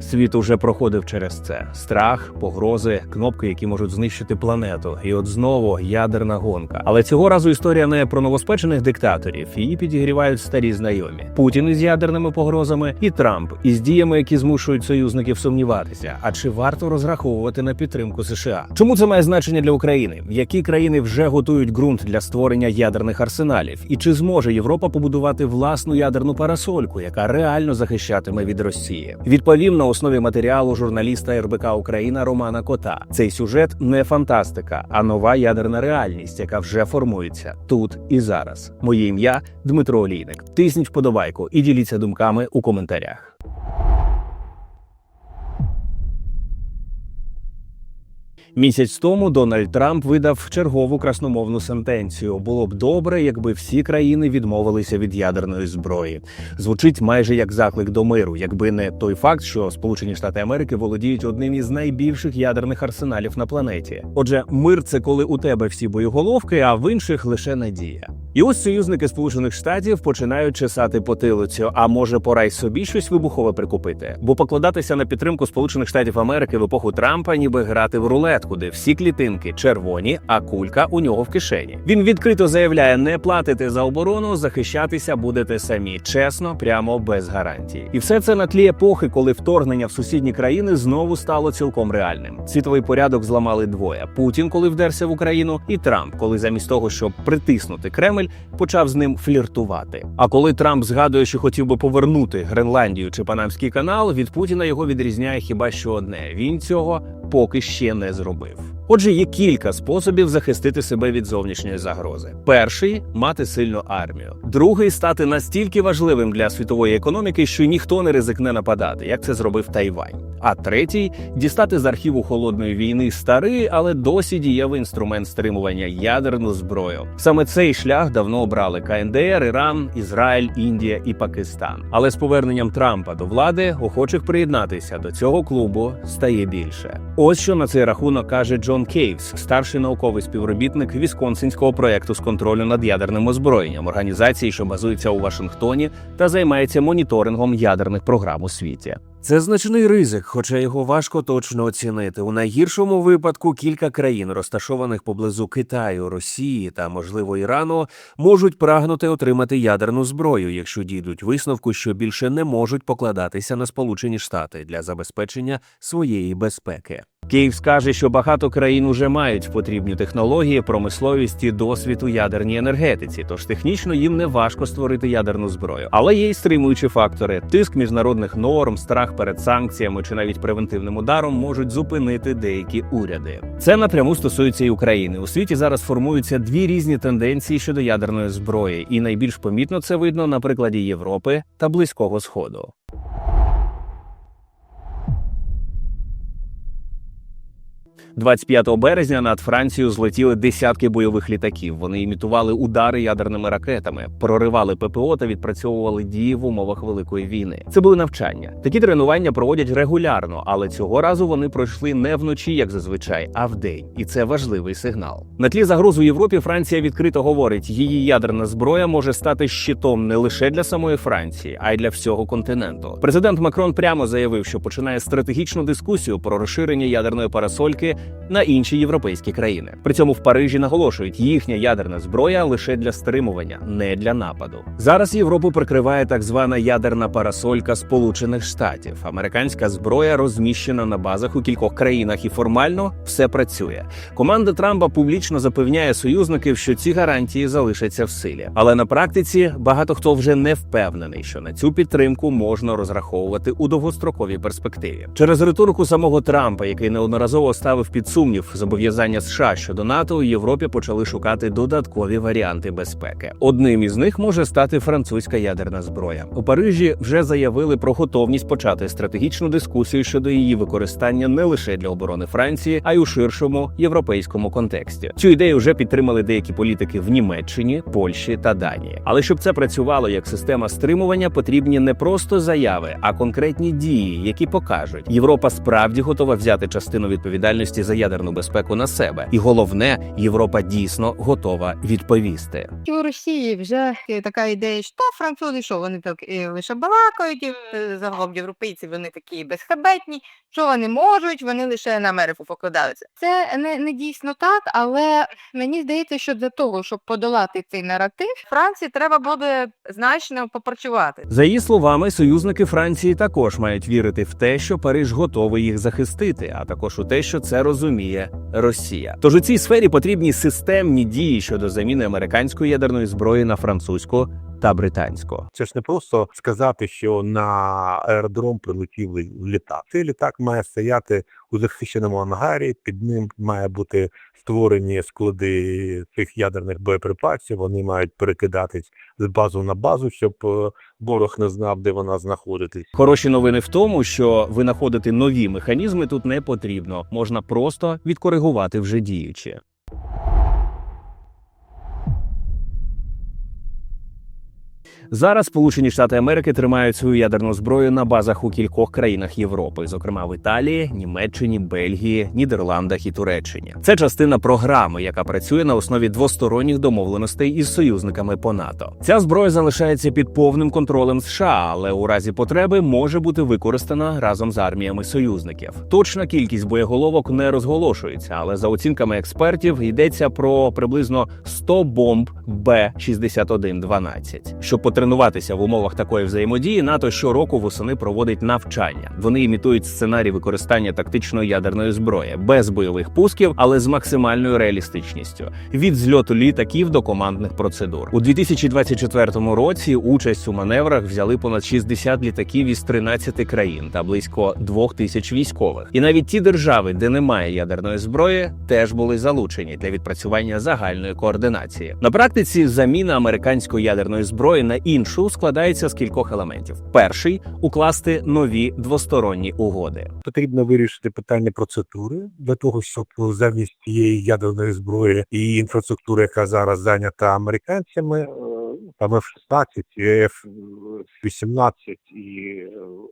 Світ уже проходив через це: страх, погрози, кнопки, які можуть знищити планету. І от знову ядерна гонка. Але цього разу історія не про новоспечених диктаторів. Її підігрівають старі знайомі. Путін із ядерними погрозами і Трамп із діями, які змушують союзників сумніватися. А чи варто розраховувати на підтримку США? Чому це має значення для України? Які країни вже готують ґрунт для створення ядерних арсеналів? І чи зможе Європа побудувати власну ядерну парасольку, яка реально захищатиме від Росії? Відповім на основі матеріалу журналіста РБК Україна Романа Кота. Цей сюжет не фантастика, а нова ядерна реальність, яка вже формується тут і зараз. Моє ім'я Дмитро Олійник. Тисніть вподобайку і діліться думками у коментарях. Місяць тому Дональд Трамп видав чергову красномовну сентенцію. Було б добре, якби всі країни відмовилися від ядерної зброї. Звучить майже як заклик до миру, якби не той факт, що Сполучені Штати Америки володіють одним із найбільших ядерних арсеналів на планеті. Отже, мир це коли у тебе всі боєголовки, а в інших лише надія. І ось союзники Сполучених Штатів починають чесати потилицю. А може, пора й собі щось вибухове прикупити? Бо покладатися на підтримку Сполучених Штатів Америки в епоху Трампа, ніби грати в рулетку, де всі клітинки червоні, а кулька у нього в кишені. Він відкрито заявляє: не платите за оборону, захищатися будете самі, чесно, прямо без гарантії. І все це на тлі епохи, коли вторгнення в сусідні країни знову стало цілком реальним. Світовий порядок зламали двоє: Путін, коли вдерся в Україну, і Трамп, коли замість того, щоб притиснути Кремль, почав з ним фліртувати. А коли Трамп згадує, що хотів би повернути Гренландію чи Панамський канал, від Путіна його відрізняє хіба що одне: він цього поки ще не зробив. зробив. Отже, є кілька способів захистити себе від зовнішньої загрози. Перший мати сильну армію. Другий стати настільки важливим для світової економіки, що ніхто не ризикне нападати, як це зробив Тайвань. А третій дістати з архіву холодної війни старий, але досі дієвий інструмент стримування ядерну зброю. Саме цей шлях давно обрали КНДР, Іран, Ізраїль, Індія і Пакистан. Але з поверненням Трампа до влади охочих приєднатися до цього клубу стає більше. Ось що на цей рахунок каже Джон Кейвс, старший науковий співробітник вісконсинського проекту з контролю над ядерним озброєнням, організації, що базується у Вашингтоні та займається моніторингом ядерних програм у світі. Це значний ризик, хоча його важко точно оцінити. У найгіршому випадку кілька країн, розташованих поблизу Китаю, Росії та, можливо, Ірану, можуть прагнути отримати ядерну зброю, якщо дійдуть висновку, що більше не можуть покладатися на Сполучені Штати для забезпечення своєї безпеки. Київ скаже, що багато країн уже мають потрібні технології, промисловість і досвід у ядерній енергетиці, тож технічно їм не важко створити ядерну зброю. Але є й стримуючі фактори: тиск міжнародних норм, страх перед санкціями чи навіть превентивним ударом можуть зупинити деякі уряди. Це напряму стосується і України. У світі зараз формуються дві різні тенденції щодо ядерної зброї, і найбільш помітно це видно на прикладі Європи та Близького Сходу. 25 березня над Францією злетіли десятки бойових літаків. Вони імітували удари ядерними ракетами, проривали ППО та відпрацьовували дії в умовах великої війни. Це були навчання. Такі тренування проводять регулярно, але цього разу вони пройшли не вночі, як зазвичай, а вдень. І це важливий сигнал. На тлі загроз Європі Франція відкрито говорить, її ядерна зброя може стати щитом не лише для самої Франції, а й для всього континенту. Президент Макрон прямо заявив, що починає стратегічну дискусію про розширення ядерної парасольки на інші європейські країни. При цьому в Парижі наголошують, їхня ядерна зброя лише для стримування, не для нападу. Зараз Європу прикриває так звана ядерна парасолька Сполучених Штатів. Американська зброя розміщена на базах у кількох країнах, і формально все працює. Команда Трампа публічно запевняє союзників, що ці гарантії залишаться в силі. Але на практиці багато хто вже не впевнений, що на цю підтримку можна розраховувати у довгостроковій перспективі. Через риторику самого Трампа, який неодноразово ставив під сумнів зобов'язання США щодо НАТО, у Європі почали шукати додаткові варіанти безпеки. Одним із них може стати французька ядерна зброя. У Парижі вже заявили про готовність почати стратегічну дискусію щодо її використання не лише для оборони Франції, а й у ширшому європейському контексті. Цю ідею вже підтримали деякі політики в Німеччині, Польщі та Данії. Але щоб це працювало як система стримування, потрібні не просто заяви, а конкретні дії, які покажуть, Європа справді готова взяти частину відповідальності за ядерну безпеку на себе. І головне, Європа дійсно готова відповісти. У Росії вже е, така ідея, що французи, що вони так е, лише балакають, і, е, загалом європейці вони такі безхабетні, що вони можуть, вони лише на Америку покладаються. Це не, не дійсно так, але мені здається, що для того, щоб подолати цей наратив, Франції треба буде значно попрацювати. За її словами, союзники Франції також мають вірити в те, що Париж готовий їх захистити, а також у те, що це розуміє Росія. Тож у цій сфері потрібні системні дії щодо заміни американської ядерної зброї на французьку та британську. Це ж не просто сказати, що на аеродром прилетів літак. Цей літак має стояти у захищеному ангарі. Під ним має бути створені склади цих ядерних боєприпасів. Вони мають перекидатись з базу на базу, щоб е, ворог не знав, де вона знаходитись. Хороші новини в тому, що винаходити нові механізми тут не потрібно можна просто відкоригувати вже діючі. Зараз Сполучені Штати Америки тримають свою ядерну зброю на базах у кількох країнах Європи, зокрема в Італії, Німеччині, Бельгії, Нідерландах і Туреччині. Це частина програми, яка працює на основі двосторонніх домовленостей із союзниками по НАТО. Ця зброя залишається під повним контролем США, але у разі потреби може бути використана разом з арміями союзників. Точна кількість боєголовок не розголошується, але за оцінками експертів йдеться про приблизно 100 бомб Б-6112. Щоб потренуватися в умовах такої взаємодії, НАТО щороку восени проводить навчання. Вони імітують сценарій використання тактичної ядерної зброї без бойових пусків, але з максимальною реалістичністю від зльоту літаків до командних процедур. У 2024 році участь у маневрах взяли понад 60 літаків із 13 країн та близько 2 тисяч військових. І навіть ті держави, де немає ядерної зброї, теж були залучені для відпрацювання загальної координації. На практиці заміна американської ядерної зброї на іншу складається з кількох елементів: перший укласти нові двосторонні угоди. Потрібно вирішити питання процедури для того, щоб замість тієї ядерної зброї і інфраструктури, яка зараз зайнята американцями, там F-16, і F-18 і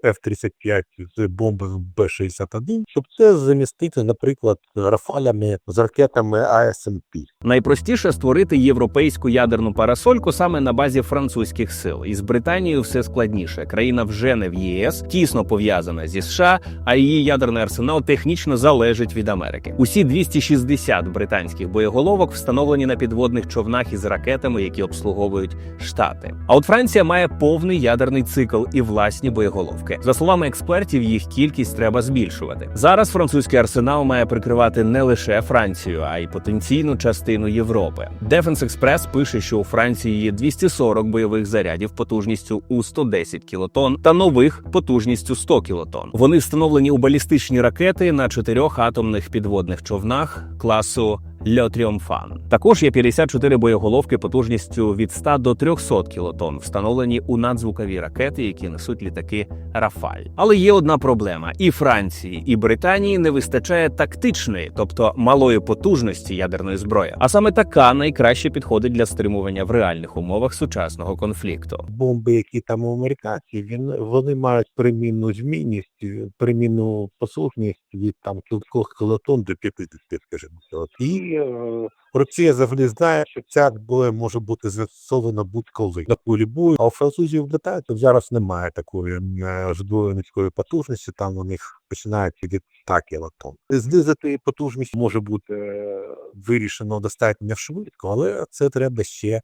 е, F-35 з бомбами Б-61, щоб це замістити, наприклад, рафалями з ракетами АСМП. Найпростіше створити європейську ядерну парасольку саме на базі французьких сил. Із Британією все складніше. Країна вже не в ЄС, тісно пов'язана зі США, а її ядерний арсенал технічно залежить від Америки. Усі 260 британських боєголовок встановлені на підводних човнах із ракетами, які обслуговують штати. А от Франція має повний ядерний цикл і власні боєголовки. За словами експертів, їх кількість треба збільшувати. Зараз французький арсенал має прикривати не лише Францію, а й потенційну частину Європи. Defense Express пише, що у Франції є 240 бойових зарядів потужністю у 110 кілотон та нових потужністю 100 кілотон. Вони встановлені у балістичні ракети на чотирьох атомних підводних човнах класу Le Triomphant. Також є 54 боєголовки потужністю від 100 до 300 кілотон, встановлені у надзвукові ракети, які несуть літаки Рафаль. Але є одна проблема: і Франції, і Британії не вистачає тактичної, тобто малої потужності ядерної зброї. А саме така найкраще підходить для стримування в реальних умовах сучасного конфлікту. бомби, які там у американців, він, вони мають перемінну змінність, перемінну послушність від там кількох кілотон до 50, скажімо. так. І е, Росія завжди знає, що ця зброя може бути застосована будь-коли на полі бою. А у французів британців зараз немає такої е, збройницької потужності. Там у них починається від 100 кілотон. Знизити потужність може бути е, вирішено достатньо швидко, але це треба ще е,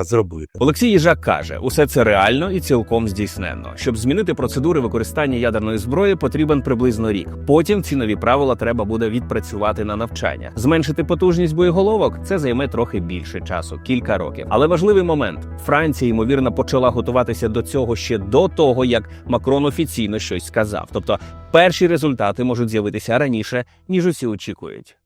зробити. Олексій Їжак каже, усе це реально і цілком здійсненно. Щоб змінити процедури використання ядерної зброї, потрібен приблизно рік. Потім ці нові правила треба буде відпрацювати на навчання. Зменшити потужність боєголовок це займе трохи більше часу, кілька років. Але важливий момент: Франція ймовірно почала готуватися до цього ще до того, як Макрон офіційно щось сказав. Тобто, перші результати можуть з'явитися раніше, ніж усі очікують.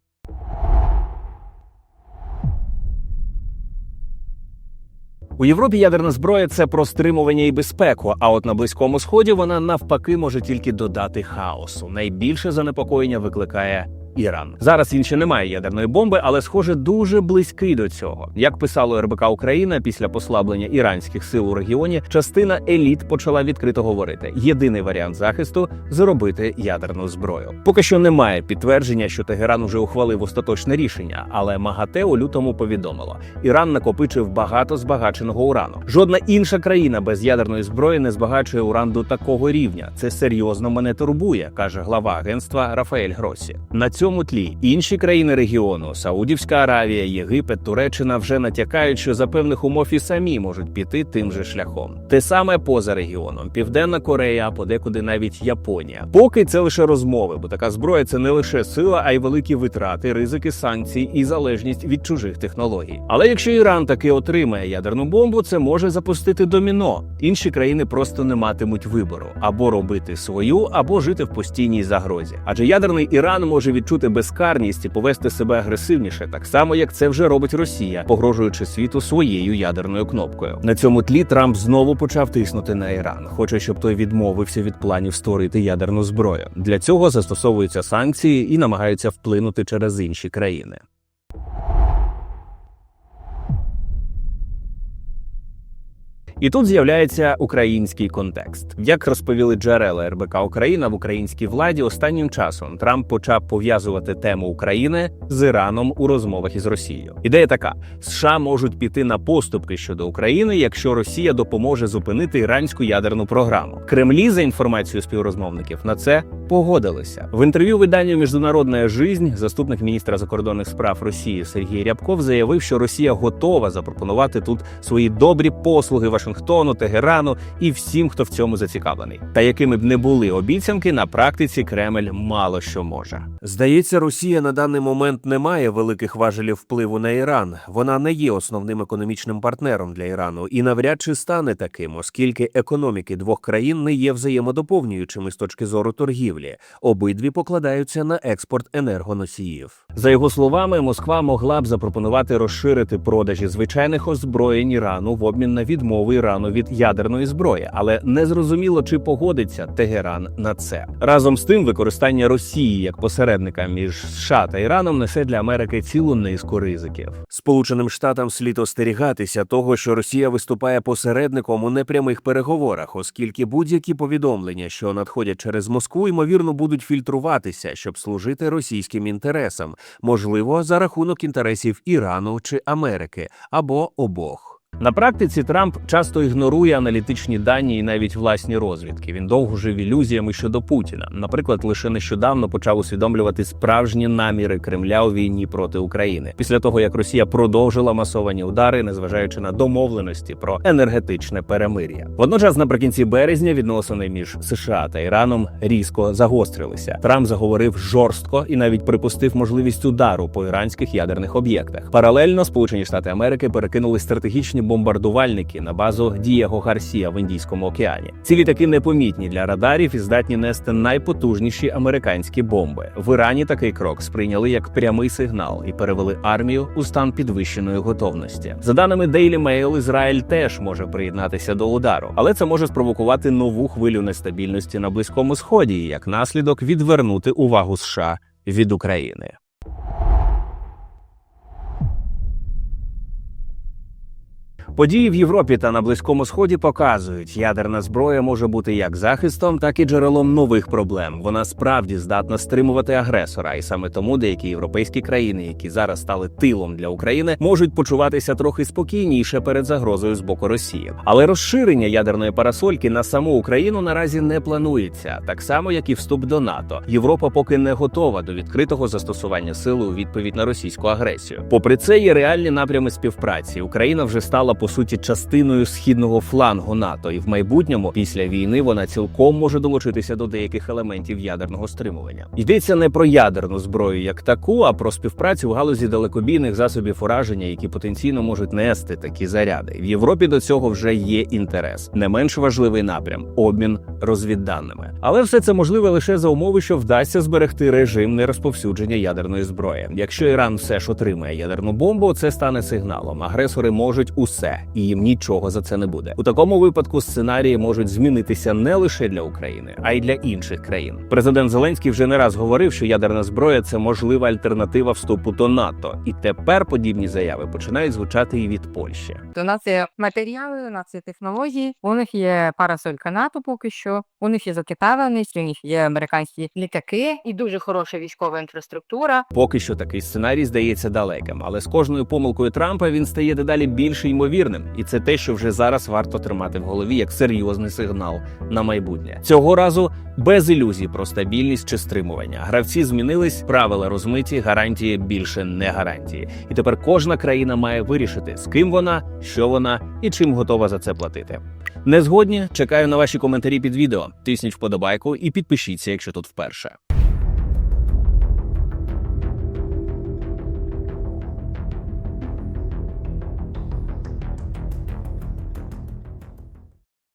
У Європі ядерна зброя це про стримування і безпеку. А от на близькому сході вона навпаки може тільки додати хаосу. Найбільше занепокоєння викликає Іран. Зараз він ще не має ядерної бомби, але схоже дуже близький до цього. Як писало РБК Україна, після послаблення іранських сил у регіоні, частина еліт почала відкрито говорити: єдиний варіант захисту зробити ядерну зброю. Поки що немає підтвердження, що Тегеран уже ухвалив остаточне рішення, але МАГАТЕ у лютому повідомило: Іран накопичив багато збагаченого урану. Жодна інша країна без ядерної зброї не збагачує уран до такого рівня. Це серйозно мене турбує, каже глава агентства Рафаель Гросі. На цьому тлі інші країни регіону Саудівська Аравія, Єгипет, Туреччина вже натякають, що за певних умов і самі можуть піти тим же шляхом. Те саме поза регіоном: Південна Корея, а подекуди навіть Японія. Поки це лише розмови, бо така зброя це не лише сила, а й великі витрати, ризики санкцій і залежність від чужих технологій. Але якщо Іран таки отримає ядерну бомбу, це може запустити доміно. Інші країни просто не матимуть вибору або робити свою, або жити в постійній загрозі. Адже ядерний Іран може відчути безкарність і повести себе агресивніше, так само як це вже робить Росія, погрожуючи світу своєю ядерною кнопкою. На цьому тлі Трамп знову почав тиснути на Іран. Хоче, щоб той відмовився від планів створити ядерну зброю. Для цього застосовуються санкції і намагаються вплинути через інші країни. І тут з'являється український контекст. Як розповіли джерела РБК Україна в українській владі, останнім часом Трамп почав пов'язувати тему України з Іраном у розмовах із Росією. Ідея така: США можуть піти на поступки щодо України, якщо Росія допоможе зупинити іранську ядерну програму. Кремлі за інформацією співрозмовників на це погодилися. В інтерв'ю виданню Міжнародна жизнь заступник міністра закордонних справ Росії Сергій Рябков заявив, що Росія готова запропонувати тут свої добрі послуги Вашингтону, Тегерану і всім, хто в цьому зацікавлений. Та якими б не були обіцянки, на практиці Кремль мало що може. Здається, Росія на даний момент не має великих важелів впливу на Іран. Вона не є основним економічним партнером для Ірану і навряд чи стане таким, оскільки економіки двох країн не є взаємодоповнюючими з точки зору торгівлі. Обидві покладаються на експорт енергоносіїв. За його словами, Москва могла б запропонувати розширити продажі звичайних озброєнь Ірану в обмін на відмову Ірану від ядерної зброї, але не зрозуміло, чи погодиться Тегеран на це. Разом з тим, використання Росії як посередника між США та Іраном несе для Америки цілу низку ризиків. Сполученим Штатам слід остерігатися того, що Росія виступає посередником у непрямих переговорах, оскільки будь-які повідомлення, що надходять через Москву, ймовірно, будуть фільтруватися, щоб служити російським інтересам, можливо, за рахунок інтересів Ірану чи Америки або обох. На практиці Трамп часто ігнорує аналітичні дані і навіть власні розвідки. Він довго жив ілюзіями щодо Путіна. Наприклад, лише нещодавно почав усвідомлювати справжні наміри Кремля у війні проти України після того, як Росія продовжила масовані удари, незважаючи на домовленості про енергетичне перемир'я. Водночас, наприкінці березня, відносини між США та Іраном різко загострилися. Трамп заговорив жорстко і навіть припустив можливість удару по іранських ядерних об'єктах. Паралельно Сполучені Штати Америки перекинули стратегічні бомбардувальники на базу Дієго Гарсія в Індійському океані. Ці літаки непомітні для радарів і здатні нести найпотужніші американські бомби. В Ірані такий крок сприйняли як прямий сигнал і перевели армію у стан підвищеної готовності. За даними Daily Mail, Ізраїль теж може приєднатися до удару, але це може спровокувати нову хвилю нестабільності на близькому сході і як наслідок відвернути увагу США від України. Події в Європі та на Близькому Сході показують, ядерна зброя може бути як захистом, так і джерелом нових проблем. Вона справді здатна стримувати агресора, і саме тому деякі європейські країни, які зараз стали тилом для України, можуть почуватися трохи спокійніше перед загрозою з боку Росії. Але розширення ядерної парасольки на саму Україну наразі не планується, так само як і вступ до НАТО. Європа поки не готова до відкритого застосування сили у відповідь на російську агресію. Попри це, є реальні напрями співпраці. Україна вже стала по суті частиною східного флангу НАТО, і в майбутньому, після війни, вона цілком може долучитися до деяких елементів ядерного стримування. Йдеться не про ядерну зброю як таку, а про співпрацю в галузі далекобійних засобів ураження, які потенційно можуть нести такі заряди. В Європі до цього вже є інтерес. Не менш важливий напрям обмін розвідданими. Але все це можливе лише за умови, що вдасться зберегти режим нерозповсюдження ядерної зброї. Якщо Іран все ж отримає ядерну бомбу, це стане сигналом. Агресори можуть усе все, і їм нічого за це не буде. У такому випадку сценарії можуть змінитися не лише для України, а й для інших країн. Президент Зеленський вже не раз говорив, що ядерна зброя це можлива альтернатива вступу до НАТО, і тепер подібні заяви починають звучати і від Польщі. У нас є матеріали, у нас є технології, у них є парасолька НАТО поки що, у них є закитавленість, у них є американські літаки і дуже хороша військова інфраструктура. Поки що такий сценарій здається далеким, але з кожною помилкою Трампа він стає дедалі більш ймовірним, і це те, що вже зараз варто тримати в голові як серйозний сигнал на майбутнє. Цього разу без ілюзій про стабільність чи стримування. Гравці змінились, правила розмиті, гарантії більше не гарантії. І тепер кожна країна має вирішити, з ким вона, що вона і чим готова за це платити. Не згодні? Чекаю на ваші коментарі під відео. Тисніть вподобайку і підпишіться, якщо тут вперше.